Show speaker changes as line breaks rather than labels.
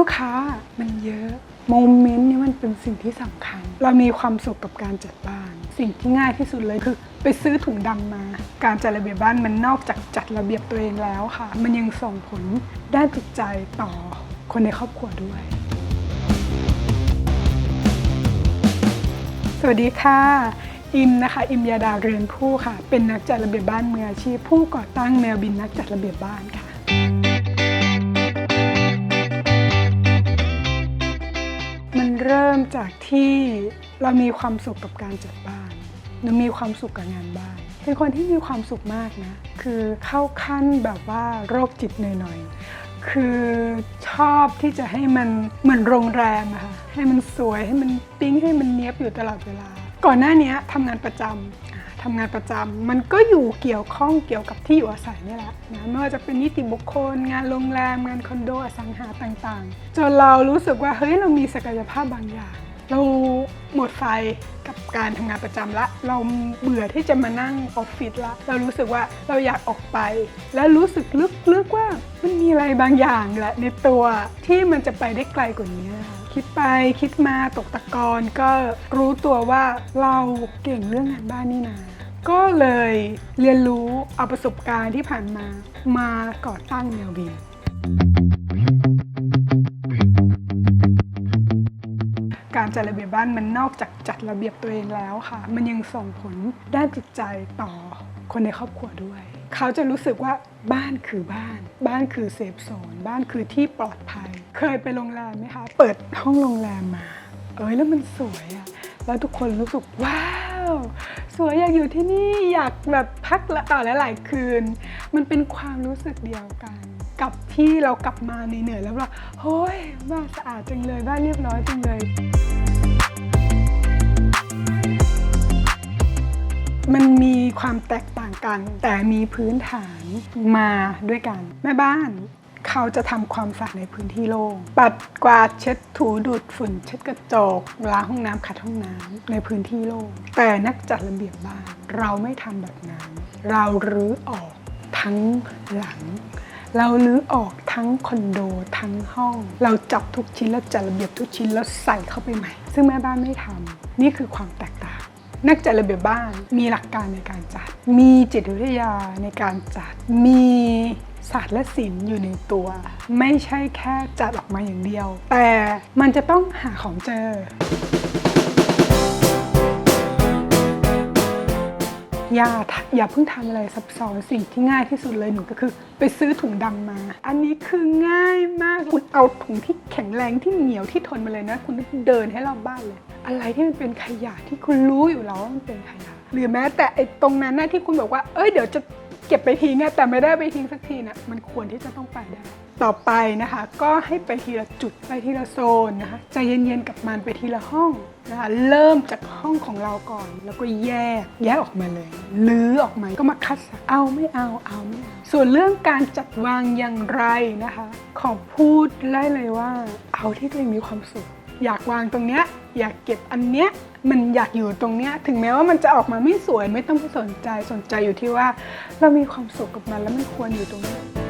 ลูกค้ามันเยอะโมเมนต์นี้มันเป็นสิ่งที่สำคัญ เรามีความสุขกับการจัดบ้าน สิ่งที่ง่ายที่สุดเลยคือ ไปซื้อถุงดำมา การจัดระเบียบบ้านมันนอกจากจัดระเบียบตัวเองแล้วค่ะ มันยังส่งผลด้านจิตใจต่อคนในครอบครัวด้วย สวัสดีค่ะ อิมนะคะ อิมยาดาเรือนผู้ค่ะ เป็นนักจัดระเบียบบ้านมืออาชีพผู้ก่อตั้งแมวบินนักจัดระเบียบบ้านค่ะ มันเริ่มจากที่เรามีความสุขกับการจัดบ้านหรือมีความสุขกับงานบ้าน เป็นคนที่มีความสุขมากนะ คือเข้าขั้นแบบว่าโรคจิตหน่อยๆ คือชอบที่จะให้มันเหมือนโรงแรมอะค่ะ ให้มันสวยให้มันปิ๊งให้มันเนี้ยบอยู่ตลอดเวลา ก่อนหน้านี้ทำงานประจำ ทำงานประจำมันก็อยู่เกี่ยวข้องเกี่ยวกับที่อยู่อาศัยนี่แหละนะไม่ว่าจะเป็นนิติบุคคล งานโรงแรม งานคอนโดอสังหาต่างๆ จนเรารู้สึกว่าเฮ้ยเรามีศักยภาพบางอย่าง เราหมดไฟกับการทำงานประจำละ เราเบื่อที่จะมานั่งออฟฟิศละ เรารู้สึกว่าเราอยากออกไป และรู้สึกลึกๆว่ามันมีอะไรบางอย่างแหละในตัวที่มันจะไปได้ไกลกว่านี้คิดไปคิดมาตกตะกอนก็รู้ตัวว่าเราเก่งเรื่องงานบ้านนี่นา ก็เลยเรียนรู้เอาประสบการณ์ที่ผ่านมามาก่อตั้งแนวบินการจัดระเบียบบ้านมันนอกจากจัดระเบียบตัวเองแล้วค่ะ มันยังส่งผลด้านจิตใจต่อคนในครอบครัวด้วย เขาจะรู้สึกว่าบ้านคือบ้าน บ้านคือเซฟโซน บ้านคือที่ปลอดภัย เคยไปโรงแรมไหมคะ เปิดห้องโรงแรมมา เอ้ยแล้วมันสวยอะแล้วทุกคนรู้สึกว้า วสวยอยากอยู่ที่นี่อยากแบบพักละต่อหลายๆคืน มันเป็นความรู้สึกเดียวกัน กับที่เรากลับมาเหนื่อยๆแล้วเราเฮ้ยบ้านสะอาดจังเลยบ้านเรียบร้อยจังเลย มันมีความแตกต่างกัน แต่มีพื้นฐานมาด้วยกันแม่บ้าน เขาจะทำความสะอาดในพื้นที่โล่ง ปัดกวาดเช็ดถูดูดฝุ่น เช็ดกระจกล้างห้องน้ำขัดห้องน้ำในพื้นที่โล่ง แต่นักจัดระเบียบบ้านเราไม่ทำแบบนั้น เรารื้อออกทั้งหลัง เราลื้อออกทั้งคอนโดทั้งห้อง เราจับทุกชิ้นแล้วจัดระเบียบทุกชิ้นแล้วใส่เข้าไปใหม่ ซึ่งแม่บ้านไม่ทำนี่คือความแตกต่างนักจัดระเบียบบ้านมีหลักการในการจัด มีจิตวิทยาในการจัด มี ศาสตร์และศิลป์อยู่ในตัว ไม่ใช่แค่จัดออกมาอย่างเดียว แต่มันจะต้องหาของเจอ อย่าอย่าเพิ่งทำอะไรซับซ้อนสิ่งที่ง่ายที่สุดเลยหนูก็คือ ไปซื้อถุงดำมา อันนี้คือง่ายมากคุณเอาถุงที่แข็งแรงที่เหนียวที่ทนมาเลยนะ คุณเดินให้รอบบ้านเลย อะไรที่มันเป็นขยะที่คุณรู้อยู่แล้วว่ามันเป็นขยะหรือแม้แต่ไอ้ตรงนั้นนะที่คุณบอกว่า เอ้ยเดี๋ยวจะ เก็บไปทิ้งแต่ไม่ได้ไปทิ้งสักทีนะมันควรที่จะต้องไปได้ ต่อไปนะคะ ก็ให้ไปทีละจุดไปทีละโซนนะคะใจเย็นๆกับมันไปทีละห้องนะคะเริ่มจากห้องของเราก่อน แล้วก็แยกแยกออกมาเลยลื้อออกมาก็มาคัดเอาไม่เอาเอาไม่เอาส่วนเรื่องการจัดวางอย่างไรนะคะ ขอพูดได้เลยว่า เอาที่ตัวเองมีความสุขอยากวางตรงเนี้ย อยากเก็บอันเนี้ยมันอยากอยู่ตรงเนี้ยถึงแม้ว่ามันจะออกมาไม่สวยไม่ต้องไปสนใจสนใจอยู่ที่ว่า เรามีความสุขกับมันแล้วมันควรอยู่ตรงนี้